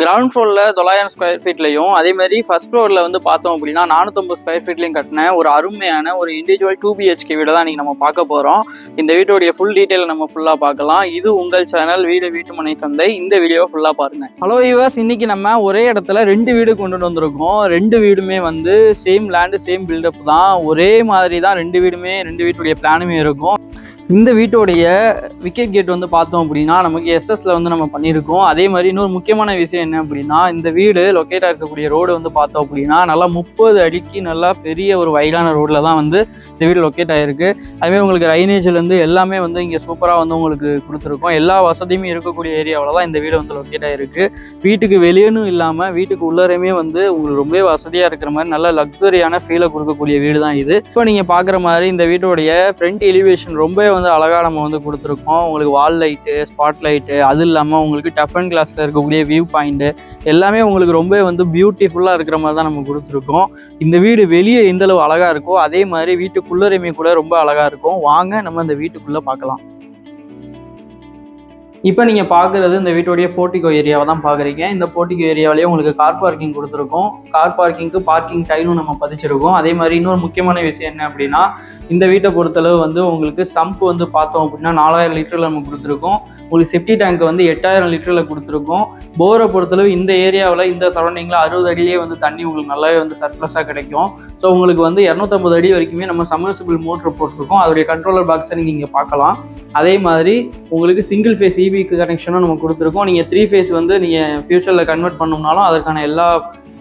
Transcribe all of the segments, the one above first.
Ground ஃப்ளோரில் தொள்ளாயிரம் square ஃபீட்லையும் அதே மாதிரி ஃபர்ஸ்ட் ஃப்ளோரில் வந்து பார்த்தோம் அப்படின்னா நானூற்றம்பது ஸ்கொயர் ஃபீட்லையும் கட்டின ஒரு அருமையான ஒரு இண்டிவிஜுவல் டூ பிஹெச்கே வீடு தான் நீங்கள் நம்ம பார்க்க போகிறோம் இந்த வீட்டோடைய ஃபுல் டீட்டெயில் நம்ம ஃபுல்லாக பார்க்கலாம். இது உங்கள் சேனல் வீடு வீட்டு மனை சந்தை. இந்த வீடியோ ஃபுல்லாக பாருங்க. ஹலோ யூவர்ஸ் இன்னைக்கு நம்ம ஒரே இடத்துல ரெண்டு வீடு கொண்டு வந்திருக்கோம். ரெண்டு வீடுமே வந்து சேம் லேண்டு சேம் பில்டப் தான். ஒரே மாதிரி தான் ரெண்டு வீடுமே ரெண்டு வீட்டுடைய பிளானுமே இருக்கும். இந்த வீட்டோடைய விக்கெட் கேட் வந்து பார்த்தோம் அப்படின்னா நமக்கு எஸ்எஸ்ல வந்து நம்ம பண்ணியிருக்கோம். அதே மாதிரி இன்னொரு முக்கியமான விஷயம் என்ன அப்படின்னா இந்த வீடு லொக்கேட்டாக இருக்கக்கூடிய ரோடு வந்து பார்த்தோம் அப்படின்னா நல்லா முப்பது அடிக்கு நல்லா பெரிய ஒரு வயலான ரோட்டில் தான் வந்து இந்த வீடு லொக்கேட் ஆகிருக்கு அதுமாதிரி உங்களுக்கு ரைனேஜ்லேருந்து எல்லாமே வந்து இங்கே சூப்பராக வந்து உங்களுக்கு கொடுத்துருக்கோம். எல்லா வசதியுமே இருக்கக்கூடிய ஏரியாவில் தான் இந்த வீடு வந்து லொக்கேட் ஆகிருக்கு வீட்டுக்கு வெளியேனும் இல்லாமல் வீட்டுக்கு உள்ளரையுமே வந்து உங்களுக்கு ரொம்பவே வசதியாக இருக்கிற மாதிரி நல்ல லக்ஸரியான ஃபீலை கொடுக்கக்கூடிய வீடு தான் இது. இப்போ நீங்கள் பார்க்குற மாதிரி இந்த வீட்டோடைய ஃப்ரண்ட் எலிவேஷன் ரொம்பவே வந்து அழகாக நம்ம வந்து கொடுத்துருக்கோம். உங்களுக்கு வால் லைட்டு ஸ்பாட் லைட்டு அது இல்லாமல் உங்களுக்கு டஃப் அண்ட் கிளாஸில் இருக்கக்கூடிய வியூ பாயிண்ட்டு எல்லாமே உங்களுக்கு ரொம்ப வந்து பியூட்டிஃபுல்லாக இருக்கிற மாதிரி தான் நம்ம கொடுத்துருக்கோம். இந்த வீடு வெளியே எந்த அளவு அழகாக இருக்கோ அதே மாதிரி வீட்டுக்குள்ளரையுமே கூட ரொம்ப அழகாக இருக்கும். வாங்க நம்ம இந்த வீட்டுக்குள்ளே பார்க்கலாம். இப்போ நீங்கள் பார்க்குறது இந்த வீட்டுடைய போர்ட்டிகோ ஏரியாவை தான் பார்க்குறீங்க. இந்த போர்ட்டிகோ ஏரியாவிலேயே உங்களுக்கு கார் பார்க்கிங் கொடுத்துருக்கோம். கார் பார்க்கிங்க்கு பார்க்கிங் டைலும் நம்ம பதிச்சிருக்கோம். அதே மாதிரி இன்னொரு முக்கியமான விஷயம் என்ன அப்படின்னா இந்த வீட்டை பொறுத்தளவு வந்து உங்களுக்கு சம்ப் வந்து பார்த்தோம் அப்படின்னா நாலாயிரம் லிட்டரில் நம்ம கொடுத்துருக்கோம். உங்களுக்கு செப்டி டேங்க் வந்து எட்டாயிரம் லிட்டரில் கொடுத்துருக்கோம். போரை பொறுத்தளவு இந்த ஏரியாவில் இந்த சரௌண்டிங்கில் அறுபது அடியிலே வந்து தண்ணி உங்களுக்கு நல்லாவே வந்து சர்ப்ளஸாக கிடைக்கும். ஸோ உங்களுக்கு வந்து இரநூத்தம்பது அடி வரைக்குமே நம்ம சம்மர்சிபிள் மோட்ரு போட்டிருக்கோம். அதோடைய கண்ட்ரோலர் பாக்ஸை நீங்கள் இங்கே பார்க்கலாம். அதே மாதிரி உங்களுக்கு சிங்கிள் ஃபேஸ் இபிக்கு கனெக்ஷனும் நம்ம கொடுத்துருக்கோம். நீங்கள் த்ரீ ஃபேஸ் வந்து நீங்கள் ஃப்யூச்சரில் கன்வெர்ட் பண்ணோம்னாலும் அதற்கான எல்லா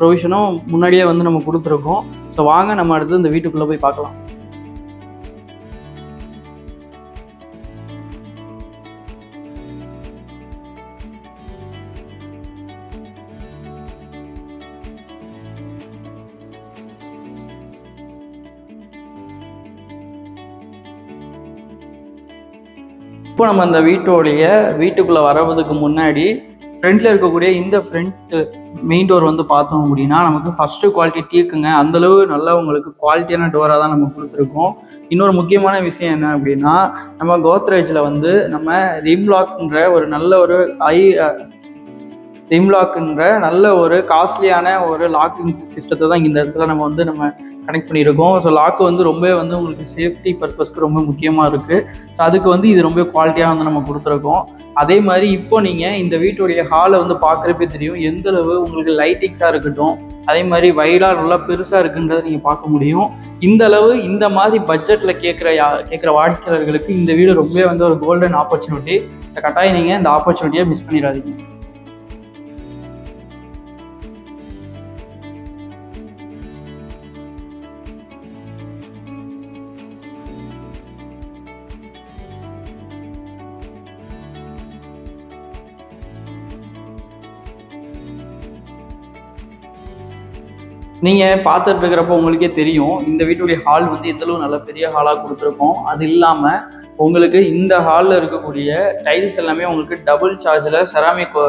ப்ரொவிஷனும் முன்னாடியே வந்து நம்ம கொடுத்துருக்கோம். ஸோ வாங்க நம்ம அடுத்து இந்த வீட்டுக்குள்ளே போய் பார்க்கலாம். இப்போ நம்ம அந்த வீட்டோடைய வீட்டுக்குள்ளே வரவதுக்கு முன்னாடி ஃப்ரண்ட்டில் இருக்கக்கூடிய இந்த ஃப்ரண்ட் மெயின் டோர் வந்து பார்த்தோம் அப்படின்னா நமக்கு ஃபஸ்ட்டு குவாலிட்டி டீக்குங்க அந்தளவு நல்லா உங்களுக்கு குவாலிட்டியான டோராக தான் நம்ம கொடுத்துருக்கோம். இன்னொரு முக்கியமான விஷயம் என்ன அப்படின்னா நம்ம கோத்ரேஜில் வந்து நம்ம ரிம்லாக்ன்ற ஒரு நல்ல ஒரு ஐ ரிம்லாக்ன்ற நல்ல ஒரு காஸ்ட்லியான ஒரு லாக்கிங் சிஸ்டத்தை தான் இந்த இடத்துல நம்ம வந்து நம்ம கனெக்ட் பண்ணியிருக்கோம். ஸோ லாக்கு வந்து ரொம்பவே வந்து உங்களுக்கு சேஃப்டி பர்பஸ்க்கு ரொம்ப முக்கியமாக இருக்குது ஸோ அதுக்கு வந்து இது ரொம்ப குவாலிட்டியாக வந்து நம்ம கொடுத்துருக்கோம். அதே மாதிரி இப்போ நீங்கள் இந்த வீட்டுடைய ஹாலை வந்து பார்க்குறப்பே தெரியும். எந்தளவு உங்களுக்கு லைட்டிங்ஸாக இருக்கட்டும் அதே மாதிரி வைடாக நல்லா பெருசாக இருக்குன்றதை நீங்கள் பார்க்க முடியும். இந்த அளவு இந்த மாதிரி பட்ஜெட்டில் கேட்குற யா கேட்குற வாடிக்கையாளர்களுக்கு இந்த வீடு ரொம்பவே வந்து ஒரு கோல்டன் ஆப்பர்ச்சுனிட்டி ஸோ கட்டாயம் நீங்கள் இந்த ஆப்பர்ச்சுனிட்டியை மிஸ் பண்ணிடாதீங்க. நீங்கள் பார்த்துட்டு இருக்கிறப்போ உங்களுக்கே தெரியும் இந்த வீட்டுடைய ஹால் வந்து எந்தளவு நல்ல பெரிய ஹாலாக கொடுத்துருக்கோம். அது இல்லாமல் உங்களுக்கு இந்த ஹாலில் இருக்கக்கூடிய டைல்ஸ் எல்லாமே உங்களுக்கு டபுள் சார்ஜில் ceramic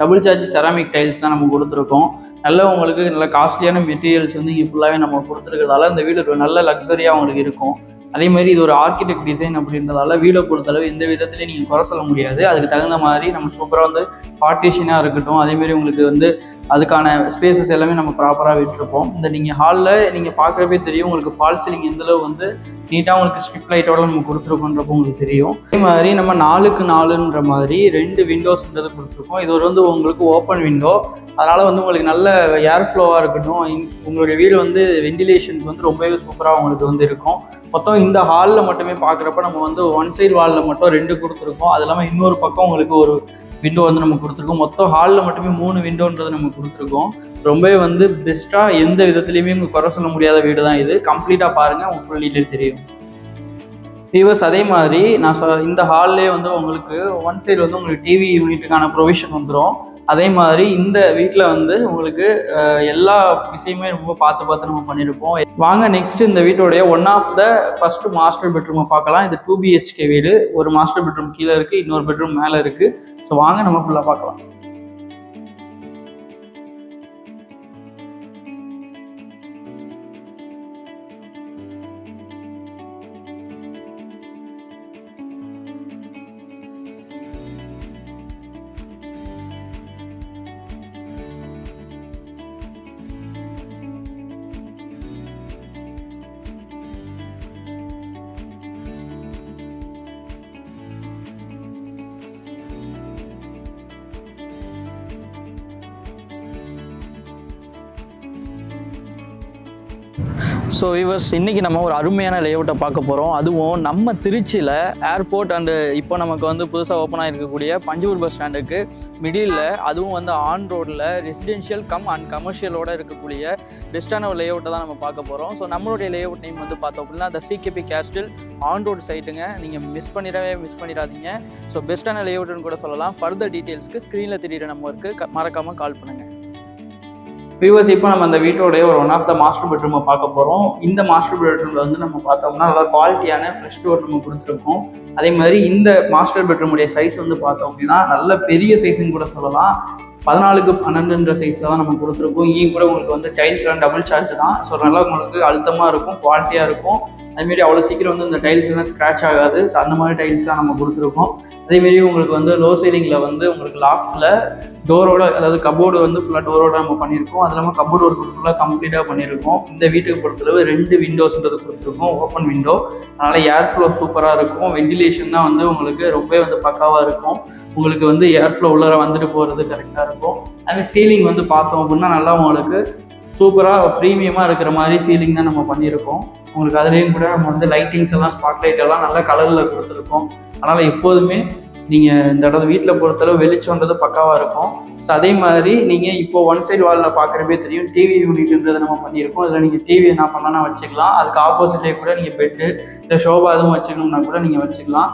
double charge ceramic tiles தான் நம்ம கொடுத்துருக்கோம். நல்ல உங்களுக்கு நல்ல காஸ்ட்லியான மெட்டீரியல்ஸ் வந்து இங்கே ஃபுல்லாகவே நம்ம கொடுத்துருக்கிறதால இந்த வீடு ஒரு நல்ல லக்ஸரியாக உங்களுக்கு இருக்கும். அதே மாதிரி இது ஒரு ஆர்கிடெக்ட் டிசைன் அப்படின்றதால வீடை பொறுத்தளவு எந்த விதத்துலையும் நீங்கள் குறை சொல்ல முடியாது. அதுக்கு தகுந்த மாதிரி நம்ம சூப்பராக வந்து பார்ட்டிஷனாக இருக்கட்டும். அதேமாரி உங்களுக்கு வந்து அதுக்கான ஸ்பேசஸ் எல்லாமே நம்ம ப்ராப்பராக விட்டுருப்போம். இந்த நீங்கள் ஹாலில் நீங்கள் பார்க்குறப்பே தெரியும். உங்களுக்கு ஃபால் சீலிங் எந்தளவு வந்து நீட்டாக உங்களுக்கு ஸ்ட்ரிப் லைட்டோட நம்ம கொடுத்துருக்கோன்றப்போ உங்களுக்கு தெரியும். அதே மாதிரி நம்ம நாலுக்கு நாலுன்ற மாதிரி ரெண்டு விண்டோஸ்ன்றது கொடுத்துருக்கோம். இது ஒரு வந்து உங்களுக்கு ஓப்பன் விண்டோ அதனால் வந்து உங்களுக்கு நல்ல ஏர் ஃப்ளோவாக இருக்கட்டும். உங்களுடைய வீடு வந்து வெண்டிலேஷனுக்கு வந்து ரொம்பவே சூப்பராக உங்களுக்கு வந்து இருக்கும். மொத்தம் இந்த ஹாலில் மட்டுமே பார்க்குறப்ப நம்ம வந்து ஒன் சைடு வாலில் மட்டும் ரெண்டு கொடுத்துருக்கோம். அது இல்லாமல் இன்னொரு பக்கம் உங்களுக்கு ஒரு விண்டோ வந்து நம்ம கொடுத்துருக்கோம். மொத்தம் ஹாலில் மட்டுமே மூணு விண்டோன்றது நம்ம கொடுத்துருக்கோம். ரொம்பவே வந்து பெஸ்ட்டாக எந்த விதத்துலையுமே உங்களுக்கு குறை சொல்ல முடியாத வீடு தான் இது கம்ப்ளீட்டாக பாருங்கள் உங்களுக்கு ஃபுல் டீட்டெயில் தெரியும். ஃபீவர்ஸ் அதே மாதிரி நான் சொ இந்த ஹால்லே வந்து உங்களுக்கு ஒன் சைடு வந்து உங்களுக்கு டிவி யூனிட்டுக்கான ப்ரொவிஷன் வந்துடும் அதே மாதிரி இந்த வீட்டில் வந்து உங்களுக்கு எல்லா விஷயமே ரொம்ப பார்த்து பார்த்து நம்ம பண்ணியிருப்போம் வாங்க நெக்ஸ்ட் இந்த வீட்டோடைய one of the first master பெட்ரூமை பார்க்கலாம். இது டூ பிஹெச்கே வீடு. ஒரு மாஸ்டர் பெட்ரூம் கீழே இருக்குது இன்னொரு பெட்ரூம் மேலே இருக்குது ஸோ வாங்க நம்ம ஃபுல்லாக பார்க்கலாம். ஸோ விவர்ஸ் இன்றைக்கி நம்ம ஒரு அருமையான லேஅவுட்டை பார்க்க போகிறோம் அதுவும் நம்ம திருச்சியில் ஏர்போர்ட் அண்டு இப்போ நமக்கு வந்து புதுசாக ஓப்பன் ஆகிருக்கக்கூடிய பஞ்சூர் பஸ் ஸ்டாண்டுக்கு மிடில் அதுவும் வந்து ஆன் ரோட்டில் ரெசிடென்ஷியல் கம் அண்ட் கமர்ஷியலோடு இருக்கக்கூடிய பெஸ்ட்டான ஒரு லேஅவுட்டை தான் நம்ம பார்க்க போகிறோம் ஸோ நம்மளுடைய லேஅவுட் நேம் வந்து பார்த்தோம் அப்படின்னா the CKP castle on road சைட்டுங்க நீங்கள் மிஸ் பண்ணிடவே மிஸ் பண்ணிடாதீங்க. ஸோ பெஸ்ட்டான லேஅவுட்னு கூட சொல்லலாம். ஃபர்தர் டீட்டெயில்ஸ்க்கு ஸ்க்ரீனில் தெரியிற நம்பருக்கு மறக்காமல் கால் பண்ணுங்கள் வியூவர்ஸ் இப்போ நம்ம அந்த வீட்டோடைய ஒரு ஒன் ஆஃப் த மாஸ்டர் பெட்ரூமை பார்க்க போகிறோம் இந்த மாஸ்டர் பெட்ரூமில் வந்து நம்ம பார்த்தோம்னா நல்லா குவாலிட்டியான ஃப்ரெஷ் டோர் நம்ம கொடுத்துருக்கோம். அதே மாதிரி இந்த மாஸ்டர் பெட்ரூமுடைய சைஸ் வந்து பார்த்தோம் அப்படின்னா நல்ல பெரிய சைஸ்ன்னு கூட சொல்லலாம். பதினாலுக்கு பன்னெண்டுன்ற சைஸில் தான் நம்ம கொடுத்துருக்கோம். இங்கேயும் கூட உங்களுக்கு வந்து டைல்ஸ்லாம் டபுள் சார்ஜ் தான். ஸோ நல்லா உங்களுக்கு அழுத்தமாக இருக்கும் குவாலிட்டியாக இருக்கும். அதுமாரி அவ்வளோ சீக்கிரம் வந்து இந்த டைல்ஸ் எல்லாம் ஸ்க்ராட்ச் ஆகாது. ஸோ அந்த மாதிரி டைல்ஸ் தான் நம்ம கொடுத்துருக்கோம். அதேமாரி உங்களுக்கு வந்து லோ சீலிங்கில் வந்து உங்களுக்கு லாஃப்டில் டோரோட அதாவது கபோர்டு வந்து ஃபுல்லாக டோரோட நம்ம பண்ணியிருக்கோம் அது இல்லாமல் கபோர்டு ஒர்க் ஃபுல்லாக கம்ப்ளீட்டாக பண்ணியிருக்கோம் இந்த வீட்டுக்கு பொறுத்தளவு ரெண்டு விண்டோஸ்ன்றது கொடுத்துருக்கோம். ஓப்பன் விண்டோ அதனால் ஏர் ஃப்ளோ சூப்பராக இருக்கும். வென்டிலேஷன் தான் வந்து உங்களுக்கு ரொம்பவே வந்து பக்காவாக இருக்கும். உங்களுக்கு வந்து ஏர் ஃப்ளோ உள்ளார வந்துட்டு போகிறது கரெக்டாக இருக்கும். அதே சீலிங் வந்து பார்த்தோம் அப்படின்னா நல்லா உங்களுக்கு சூப்பராக ப்ரீமியமாக இருக்கிற மாதிரி சீலிங் தான் நம்ம பண்ணியிருக்கோம் உங்களுக்கு அதுலேயும் கூட நம்ம வந்து லைட்டிங்ஸ் எல்லாம் ஸ்பாட் லைட் எல்லாம் நல்ல கலரில் கொடுத்துருக்கோம். அதனால் எப்போதுமே நீங்கள் இந்த இடத்துல வீட்டில் பொறுத்தளவு வெளிச்சம்ன்றது பக்காவாக இருக்கும். ஸோ அதே மாதிரி நீங்கள் இப்போ ஒன் சைடு வாலில் பார்க்குறப்பே தெரியும் டிவி யூனிட்ன்றது நம்ம பண்ணியிருக்கோம். அதில் நீங்கள் டிவி என்ன பண்ணலாம் வச்சுக்கலாம். அதுக்கு ஆப்போசிட்லேயே கூட நீங்கள் பெட்டு இல்லை ஷோபா எதுவும் வச்சுக்கணும்னா கூட நீங்கள் வச்சுக்கலாம்.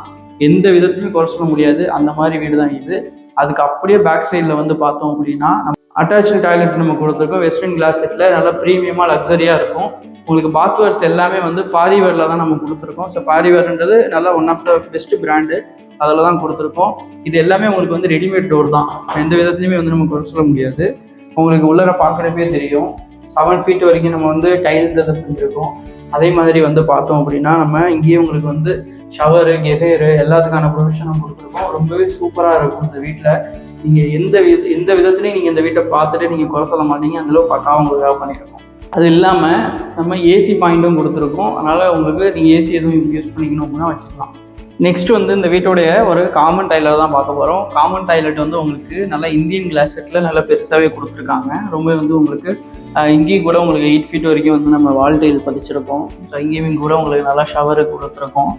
எந்த விதத்துலையும் குறை சொல்ல முடியாது. அந்த மாதிரி வீடு தான் இது. அதுக்கு அப்படியே பேக் சைடில் வந்து பார்த்தோம் அப்படின்னா நம்ம அட்டாச்சு டாய்லெட் நம்ம கொடுத்துருக்கோம். வெஸ்டர்ன் கிளாஸ் செட்டில் நல்லா ப்ரீமியமாக லக்ஸரியாக இருக்கும். உங்களுக்கு பாத்வேர்ஸ் எல்லாமே வந்து பாரிவேரில் தான் நம்ம கொடுத்துருக்கோம். ஸோ பாரிவேர்ன்றது நல்லா one of the best brand அதில் தான் கொடுத்துருக்கோம். இது எல்லாமே உங்களுக்கு வந்து ரெடிமேட் டோர் தான். எந்த விதத்துலையுமே வந்து நம்ம குறை சொல்ல முடியாது. உங்களுக்கு உள்ளர பார்க்குறப்பே தெரியும். செவன் ஃபீட் வரைக்கும் நம்ம வந்து டைல்ஸ் இதை பண்ணியிருக்கோம் அதே மாதிரி வந்து பார்த்தோம் அப்படின்னா நம்ம இங்கேயே உங்களுக்கு வந்து ஷவரு கெசேரு எல்லாத்துக்கான ப்ரொவிஷனும் கொடுத்துருக்கோம். ரொம்பவே சூப்பராக இருக்கும் இந்த வீட்டில் நீங்கள் எந்த வித எந்த விதத்துலையும் நீங்கள் இந்த வீட்டை பார்த்துட்டு நீங்கள் குறை சொல்ல மாட்டீங்க. அந்தளவு பக்காவாக உங்களுக்காக பண்ணியிருக்கோம் அது இல்லாமல் நம்ம ஏசி பாயிண்ட்டும் கொடுத்துருக்கோம். அதனால் உங்களுக்கு நீங்கள் ஏசி எதுவும் யூஸ் பண்ணிக்கணும் அப்படின்னா வச்சுக்கலாம். நெக்ஸ்ட் வந்து இந்த வீட்டோடைய ஒரு காமன் டைலர் தான் பார்க்க போகிறோம் காமன் டைலட் வந்து உங்களுக்கு நல்லா இந்தியன் கிளாஸ் செட்டில் நல்லா பெருசாகவே கொடுத்துருக்காங்க. ரொம்ப வந்து உங்களுக்கு இங்கேயும் கூட உங்களுக்கு எயிட் ஃபீட் வரைக்கும் வந்து நம்ம வால் டைல் பதிச்சிருக்கோம். ஸோ இங்கேயும் கூட உங்களுக்கு நல்லா ஷவரு கொடுத்துருக்கோம்.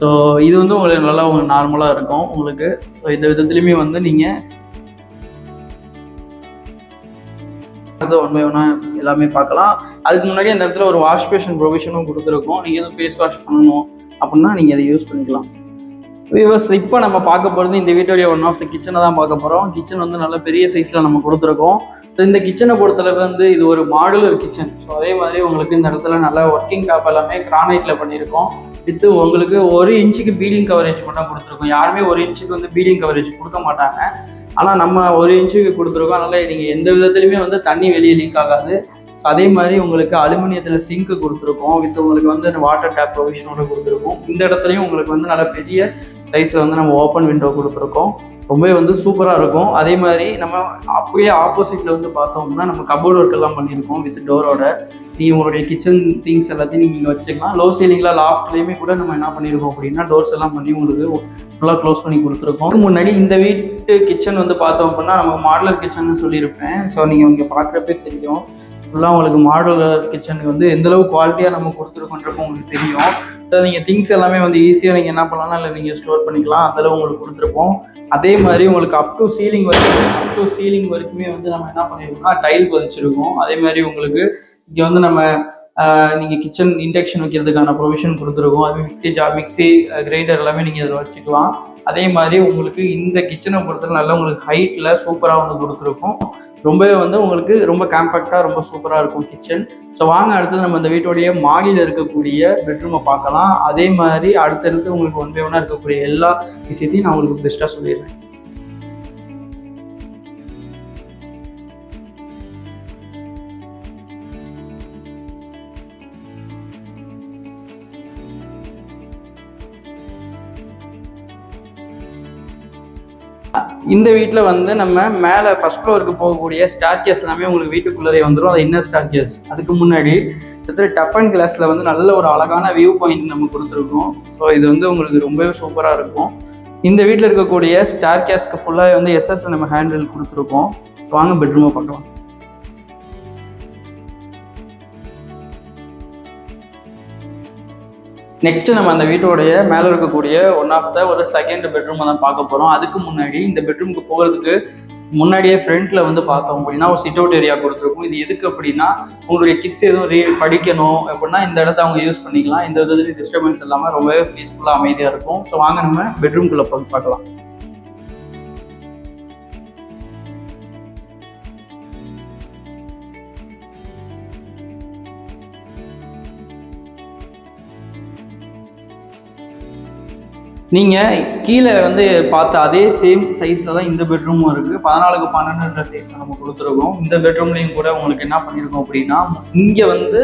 ஸோ இது வந்து உங்களுக்கு நல்லா உங்களுக்கு நார்மலாக இருக்கும். உங்களுக்கு ஸோ இந்த விதத்துலையுமே வந்து நீங்கள் ஒன் பை ஒன்னாக எல்லாமே பார்க்கலாம். அதுக்கு முன்னாடி அந்த இடத்துல ஒரு வாஷ் பேஷன் ப்ரொவிஷனும் கொடுத்துருக்கோம். நீங்கள் எதுவும் ஃபேஸ் வாஷ் பண்ணணும் அப்படின்னா நீங்கள் அதை யூஸ் பண்ணிக்கலாம். வியூவர்ஸ் இப்போ நம்ம பார்க்க போகிறது இந்த வீட்டோடைய ஒன் ஆஃப் த கிச்சனை தான் பார்க்க போகிறோம் கிச்சன் வந்து நல்ல பெரிய சைஸில் நம்ம கொடுத்துருக்கோம். ஸோ இந்த கிச்சனை பொறுத்தளவு வந்து இது ஒரு மாடுலர் கிச்சன் ஸோ அதே மாதிரி உங்களுக்கு இந்த இடத்துல நல்லா ஒர்க்கிங் டாப் எல்லாமே கிரானைட்டில் பண்ணியிருக்கோம். வித்து உங்களுக்கு ஒரு இன்ச்சுக்கு பீலிங் கவரேஜ் மட்டும் கொடுத்துருக்கோம். யாருமே ஒரு இன்ச்சுக்கு வந்து பீலிங் கவரேஜ் கொடுக்க மாட்டாங்க. ஆனால் நம்ம ஒரு இன்ச்சுக்கு கொடுத்துருக்கோம். அதனால் நீங்கள் எந்த விதத்துலையுமே வந்து தண்ணி வெளியே லீக் ஆகாது. அதே மாதிரி உங்களுக்கு அலுமினியத்தில் சிங்க்கு கொடுத்துருக்கோம். வித் உங்களுக்கு வந்து வாட்டர் டேப் ப்ரொவிஷனோட கொடுத்துருக்கோம். இந்த இடத்துலையும் உங்களுக்கு வந்து நல்ல பெரிய சைஸில் வந்து நம்ம ஓப்பன் விண்டோ கொடுத்துருக்கோம். ரொம்பவே வந்து சூப்பராக இருக்கும். அதே மாதிரி நம்ம அப்படியே ஆப்போசிட்டில் வந்து பார்த்தோம்னா நம்ம கபோர்ட் ஒர்க் எல்லாம் பண்ணியிருக்கோம் வித் டோரோட நீங்கள் உங்களுடைய கிச்சன் திங்ஸ் எல்லாத்தையும் நீங்கள் இங்கே வச்சுக்கலாம். லோ சீலிங்கில் லாஃப்ட்லேயுமே கூட நம்ம என்ன பண்ணியிருக்கோம் அப்படின்னா டோர்ஸ் எல்லாம் பண்ணி உங்களுக்கு ஃபுல்லாக க்ளோஸ் பண்ணி கொடுத்துருக்கோம். முன்னாடி இந்த வீட்டு கிச்சன் வந்து பார்த்தோம் அப்படின்னா நம்ம மாடலர் கிச்சன் சொல்லியிருப்பேன். ஸோ நீங்கள் இங்கே பார்க்குறப்பே தெரியும். ஃபுல்லாக உங்களுக்கு மாடலர் கிச்சனுக்கு வந்து எந்தளவு குவாலிட்டியாக நம்ம கொடுத்துருக்கோன்றப்போ உங்களுக்கு தெரியும். ஸோ நீங்கள் திங்ஸ் எல்லாமே வந்து ஈஸியாக நீங்கள் என்ன பண்ணலாம்னா இல்லை நீங்கள் ஸ்டோர் பண்ணிக்கலாம். அந்தளவு உங்களுக்கு கொடுத்துருப்போம். அதே மாதிரி உங்களுக்கு அப் டு சீலிங் வரைக்கும் அப் டு சீலிங் வரைக்குமே வந்து நம்ம என்ன பண்ணியிருக்கோம்னா டைல் பதிச்சிருக்கோம். அதே மாதிரி உங்களுக்கு இங்கே வந்து நம்ம நீங்கள் கிச்சன் இண்டக்ஷன் வைக்கிறதுக்கான ப்ரொவிஷன் கொடுத்துருக்கோம். அது மிக்ஸி ஜா மிக்ஸி கிரைண்டர் எல்லாமே நீங்கள் இதில் வச்சுக்கலாம். அதே மாதிரி உங்களுக்கு இந்த கிச்சனை பொறுத்தவரை நல்லா உங்களுக்கு ஹைட்டில் சூப்பராக வந்து கொடுத்துருக்கோம். ரொம்பவே வந்து உங்களுக்கு ரொம்ப காம்பேக்டாக ரொம்ப சூப்பராக இருக்கும் கிச்சன் ஸோ வாங்க அடுத்தது நம்ம இந்த வீட்டுடைய மாடியில் இருக்கக்கூடிய பெட்ரூமை பார்க்கலாம். அதே மாதிரி அடுத்தடுத்து உங்களுக்கு ஒன் பை ஒன்னாக இருக்கக்கூடிய எல்லா விஷயத்தையும் நான் உங்களுக்கு பெஸ்ட்டாக சொல்லிடுறேன். இந்த வீட்டில் வந்து நம்ம மேலே ஃபஸ்ட் ஃப்ளோருக்கு போகக்கூடிய ஸ்டார் கேஸ் எல்லாமே உங்களுக்கு வீட்டுக்குள்ளே வந்துடும் அது இன்னர் ஸ்டார் கேஸ் அதுக்கு முன்னாடி கிட்டத்தட்ட டஃப் அண்ட் கிளாஸில் வந்து நல்ல ஒரு அழகான வியூ பாயிண்ட் நம்ம கொடுத்துருக்கோம். ஸோ இது வந்து உங்களுக்கு ரொம்பவே சூப்பராக இருக்கும். இந்த வீட்டில் இருக்கக்கூடிய ஸ்டார் கேஸ்க்கு ஃபுல்லாக வந்து எஸ்எஸ் நம்ம ஹேண்டில் கொடுத்துருக்கோம். வாங்க பெட்ரூமை பார்க்கலாம். நெக்ஸ்ட் நம்ம அந்த வீட்டோடைய மேலே இருக்கக்கூடிய ஒன் ஆஃப் த ஒரு செகண்ட் பெட்ரூமை தான் பார்க்க போகிறோம் அதுக்கு முன்னாடி இந்த பெட்ரூமுக்கு போகிறதுக்கு முன்னாடியே ஃப்ரண்ட்ல வந்து பார்த்தோம் அப்படின்னா ஒரு சிட் அவுட் ஏரியா கொடுத்துருக்கும். இது எதுக்கு அப்படின்னா உங்களுடைய கிட்ஸ் எதுவும் ரீ படிக்கணும் அப்படின்னா இந்த இடத்த அவங்க யூஸ் பண்ணிக்கலாம். இந்த விதத்துலையும் டிஸ்டர்பன்ஸ் இல்லாமல் ரொம்பவே பீஸ்ஃபுல்லாக அமைதியாக இருக்கும். ஸோ வாங்க நம்ம பெட்ரூம்குள்ளே போய் பார்க்கலாம். நீங்கள் கீழே வந்து பார்த்த அதே சேம் சைஸில் தான் இந்த பெட்ரூமும் இருக்குது பதினாலுக்கு பன்னெண்டுன்ற சைஸில் நம்ம கொடுத்துருக்கோம். இந்த பெட்ரூம்லேயும் கூட உங்களுக்கு என்ன பண்ணியிருக்கோம் அப்படின்னா இங்கே வந்து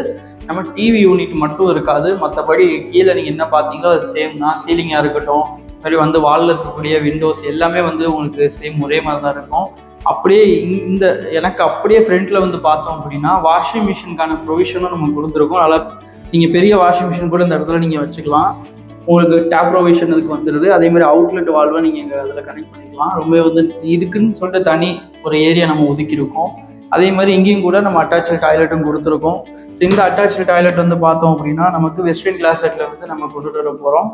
நம்ம டிவி யூனிட் மட்டும் இருக்காது. மற்றபடி கீழே நீங்கள் என்ன பார்த்தீங்களோ அது சேம் தான். சீலிங்காக இருக்கட்டும் மாதிரி வந்து வாலில் இருக்கக்கூடிய விண்டோஸ் எல்லாமே வந்து உங்களுக்கு சேம் ஒரே மாதிரி தான் இருக்கும். அப்படியே இந்த எனக்கு அப்படியே ஃப்ரண்ட்டில் வந்து பார்த்தோம் அப்படின்னா வாஷிங் மிஷினுக்கான ப்ரொவிஷனும் நம்ம கொடுத்துருக்கோம். அதனால் நீங்கள் பெரிய வாஷிங் மிஷின் கூட இந்த இடத்துல நீங்கள் வச்சுக்கலாம். உங்களுக்கு டேப் ப்ரொவிஷன் இதுக்கு வந்துடுது அதே மாதிரி அவுட்லெட் வால்வை நீங்கள் இங்கே அதில் கனெக்ட் பண்ணிக்கலாம். ரொம்ப வந்து இதுக்குன்னு சொல்லிட்டு தனி ஒரு ஏரியா நம்ம ஒதுக்கியிருக்கோம். அதே மாதிரி இங்கேயும் கூட நம்ம அட்டாச்சு டாய்லெட்டும் கொடுத்துருக்கோம். ஸோ இந்த அட்டாச்சு டாய்லெட் வந்து பார்த்தோம் அப்படின்னா நமக்கு வெஸ்டர்ன் கிளாஸ் செட்டில் வந்து நம்ம கொண்டுட்டு வர போகிறோம்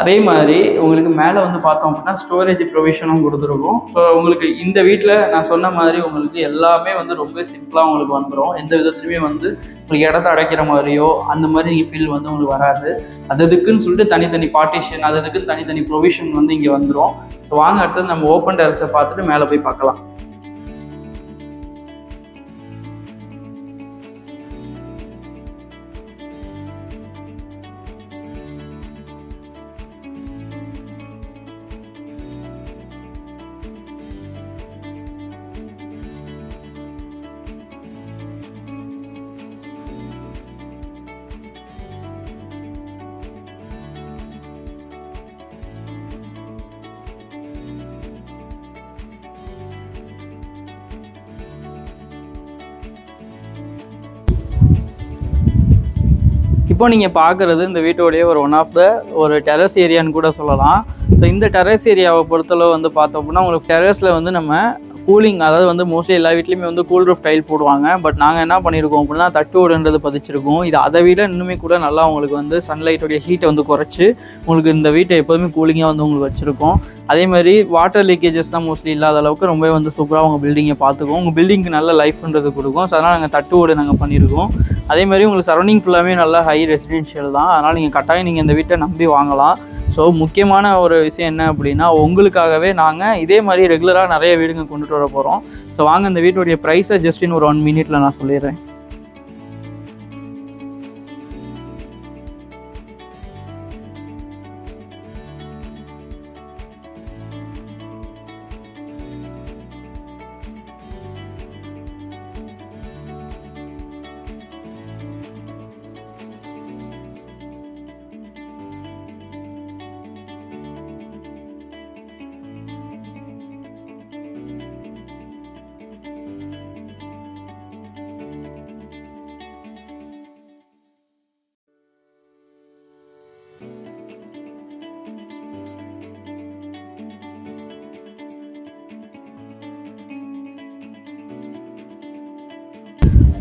அதே மாதிரி உங்களுக்கு மேலே வந்து பார்த்தோம் அப்படின்னா ஸ்டோரேஜ் ப்ரொவிஷனும் கொடுத்துருக்கும். ஸோ உங்களுக்கு இந்த வீட்டில் நான் சொன்ன மாதிரி உங்களுக்கு எல்லாமே வந்து ரொம்ப சிம்பிளாக உங்களுக்கு வந்துடும் எந்த விதத்துலையுமே வந்து உங்களுக்கு இடத்த அடைக்கிற மாதிரியோ அந்த மாதிரி நீங்கள் ஃபீல் வந்து உங்களுக்கு வராது. அது அதுக்குன்னு சொல்லிட்டு தனித்தனி பார்ட்டிஷன் அது அதுக்குன்னு தனித்தனி ப்ரொவிஷன் வந்து இங்கே வந்துடும் ஸோ வாங்க அடுத்தது நம்ம ஓப்பன் டெரஸை பார்த்துட்டு மேலே போய் பார்க்கலாம். இப்போ நீங்கள் பார்க்குறது இந்த வீட்டோடைய ஒரு ஒன் ஆஃப் த ஒரு டெரஸ் ஏரியான்னு கூட சொல்லலாம். ஸோ இந்த டெரஸ் ஏரியாவை பொறுத்தளவு வந்து பார்த்தோம் அப்படின்னா உங்களுக்கு டெரஸில் வந்து நம்ம கூலிங் அதாவது வந்து மோஸ்ட்லி எல்லா வீட்லேயுமே வந்து கூல் ரூஃப் டைல் போடுவாங்க. பட் நாங்கள் என்ன பண்ணியிருக்கோம் அப்படின்னா தட்டு ஓடுன்றது பதிச்சிருக்கோம். இது அதை விட இன்னுமே கூட நல்லா உங்களுக்கு வந்து சன்லைட்டோடைய ஹீட்டை வந்து குறைச்சி உங்களுக்கு இந்த வீட்டை எப்போதுமே கூலிங்காக வந்து உங்களுக்கு வச்சுருக்கோம். அதே மாதிரி வாட்டர் லீக்கேஜஸ் தான் மோஸ்ட்லி இல்லாத அளவுக்கு ரொம்பவே வந்து சூப்பராக உங்கள் பில்டிங்கை பார்த்துக்கும். உங்கள் பில்டிங்க்கு நல்ல லைஃப்ன்றது கொடுக்கும். ஸோ அதனால் நாங்கள் தட்டு ஓடு நாங்கள் பண்ணியிருக்கோம் அதே மாதிரி உங்களுக்கு சரௌண்டிங் ஃபுல்லாகவே நல்லா ஹை ரெசிடென்ஷியல் தான். அதனால் நீங்கள் கட்டாயம் நீங்கள் இந்த வீட்டை நம்பி வாங்கலாம். ஸோ முக்கியமான ஒரு விஷயம் என்ன அப்படின்னா உங்களுக்காகவே நாங்கள் இதே மாதிரி ரெகுலராக நிறைய வீடுங்க கொண்டுட்டு வர போகிறோம் ஸோ வாங்க இந்த வீட்டுடைய ப்ரைஸை ஜஸ்ட் இன் ஒரு ஒன் மினிட்ல நான் சொல்லிடுறேன்.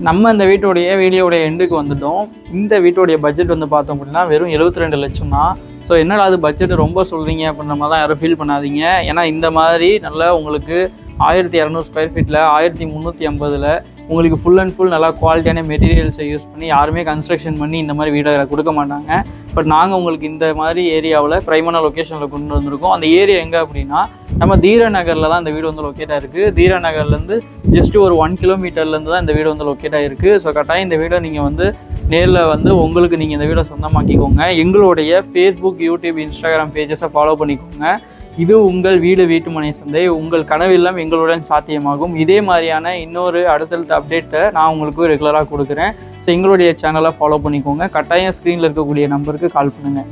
நம்ம இந்த வீட்டுடைய வீடியோடைய எண்டுக்கு வந்துட்டோம். இந்த வீட்டுடைய பட்ஜெட் வந்து பார்த்தோம் அப்படின்னா வெறும் 72 ரெண்டு லட்சம் தான். ஸோ என்னடா அது பட்ஜெட் ரொம்ப சொல்கிறீங்க அப்படின்ற மாதிரி தான் யாரும் ஃபீல் பண்ணாதீங்க. ஏன்னா இந்த மாதிரி நல்லா உங்களுக்கு ஆயிரத்தி இரநூறு ஸ்கொயர் ஃபீட்டில் ஆயிரத்தி முந்நூற்றி ஐம்பதில் உங்களுக்கு ஃபுல் அண்ட் ஃபுல் நல்லா குவாலிட்டியான மெட்டீரியல்ஸை யூஸ் பண்ணி யாருமே கன்ஸ்ட்ரக்ஷன் பண்ணி இந்த மாதிரி வீடை கொடுக்க மாட்டாங்க. பட் நாங்கள் உங்களுக்கு இந்த மாதிரி ஏரியாவில் ப்ரைமான லொக்கேஷனில் கொண்டு வந்திருக்கோம். அந்த ஏரியா எங்கே அப்படின்னா நம்ம தீர நகரில் தான் இந்த வீடு வந்து லொக்கேட் இருக்குது தீர நகர்லேருந்து ஜஸ்ட் ஒரு ஒன் கிலோமீட்டர்லேருந்து தான் இந்த வீடு வந்து லொக்கேட் இருக்குது ஸோ கட்டாயம் இந்த வீடை நீங்கள் வந்து நேரில் வந்து உங்களுக்கு நீங்கள் இந்த வீடை சொந்தமாக்கிக்கோங்க. எங்களுடைய ஃபேஸ்புக் யூடியூப் இன்ஸ்டாகிராம் பேஜஸை ஃபாலோ பண்ணிக்கோங்க. இது உங்கள் வீடு வீட்டுமனை சந்தை. உங்கள் கனவெல்லாம் எங்களுடன் சாத்தியமாகும். இதே மாதிரியான இன்னொரு அடுத்தடுத்த அப்டேட்டை நான் உங்களுக்கு ரெகுலராக கொடுக்குறேன். ஸோ எங்களுடைய சேனலை ஃபாலோ பண்ணிக்கோங்க. கட்டாயம் ஸ்க்ரீனில் இருக்கக்கூடிய நம்பருக்கு கால் பண்ணுங்கள்